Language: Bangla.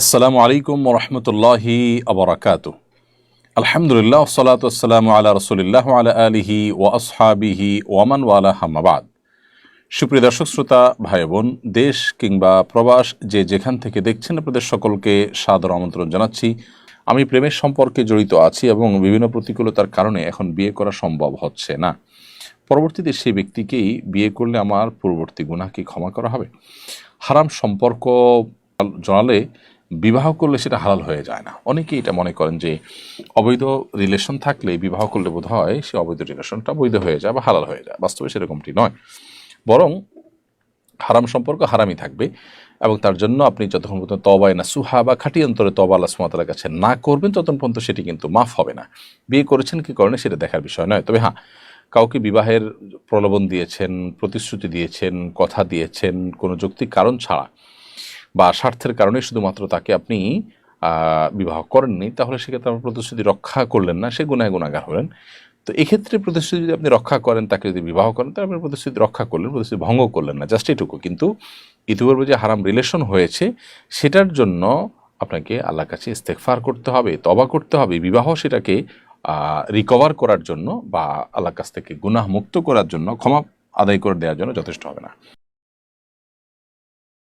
আসসালামু আলাইকুম রহমতুল্লাহি আবরাকাত আলহামদুলিল্লাহ সালাতাম আলা রসুলিল্লাহ আলা আলিহি ও আসহাবিহি ওয়ামান ওয়ালা হামাবাদ সুপ্রিয় দর্শক, শ্রোতা ভাই বোন দেশ কিংবা প্রবাস যে যেখান থেকে দেখছেন আপনাদের সকলকে সাদর আমন্ত্রণ জানাচ্ছি। আমি প্রেমের সম্পর্কে জড়িত আছি এবং বিভিন্ন প্রতিকূলতার কারণে এখন বিয়ে করা সম্ভব হচ্ছে না। পরবর্তীতে সেই ব্যক্তিকেই বিয়ে করলে আমার পূর্ববর্তী গুণাকে ক্ষমা করা হবে। হারাম সম্পর্ক জানালে বিবাহ করলে সেটা হালাল হয়ে যায় না। অনেকেই এটা মনে করেন যে অবৈধ রিলেশন থাকলে বিবাহ করলে বোধ হয় সে অবৈধ রিলেশনটা বৈধ হয়ে যায় বা হালাল হয়ে যায়। বাস্তবে সেরকমটি নয়। বরং হারাম সম্পর্ক হারামই থাকবে এবং তার জন্য আপনি যতক্ষণ পর্যন্ত তবায় না সুহা বা খাটি অন্তরে তবা আল্লাহ সুমাতার কাছে না করবেন, ততক্ষণ পর্যন্ত সেটি কিন্তু মাফ হবে না। বিয়ে করেছেন কি করেন সেটা দেখার বিষয় নয়। তবে হ্যাঁ কাউকে বিবাহের প্রলোভন দিয়েছেন, প্রতিশ্রুতি দিয়েছেন, কথা দিয়েছেন কোনো যৌক্তিক কারণ ছাড়া বা স্বার্থের কারণে শুধুমাত্র তাকে আপনি বিবাহ করেননি, তাহলে সেক্ষেত্রে আপনার প্রতিশ্রুতি রক্ষা করলেন না, সে গুনায় গুণাগার হলেন। তো এক্ষেত্রে প্রতিশ্রুতি যদি আপনি রক্ষা করেন, তাকে যদি বিবাহ করেন, তাহলে আপনি প্রতিশ্রুতি রক্ষা করলেন, প্রতিশ্রুতি ভঙ্গ করলেন না জাস্ট এটুকু। কিন্তু ইতিপূর্বে যে হারাম রিলেশন হয়েছে, সেটার জন্য আপনাকে আল্লাহর কাছে ইস্তেকফার করতে হবে তবা করতে হবে, বিবাহ সেটাকে রিকভার করার জন্য বা আল্লাহর কাছ থেকে গুনাহ মুক্ত করার জন্য, ক্ষমা আদায় করে দেওয়ার জন্য যথেষ্ট হবে না।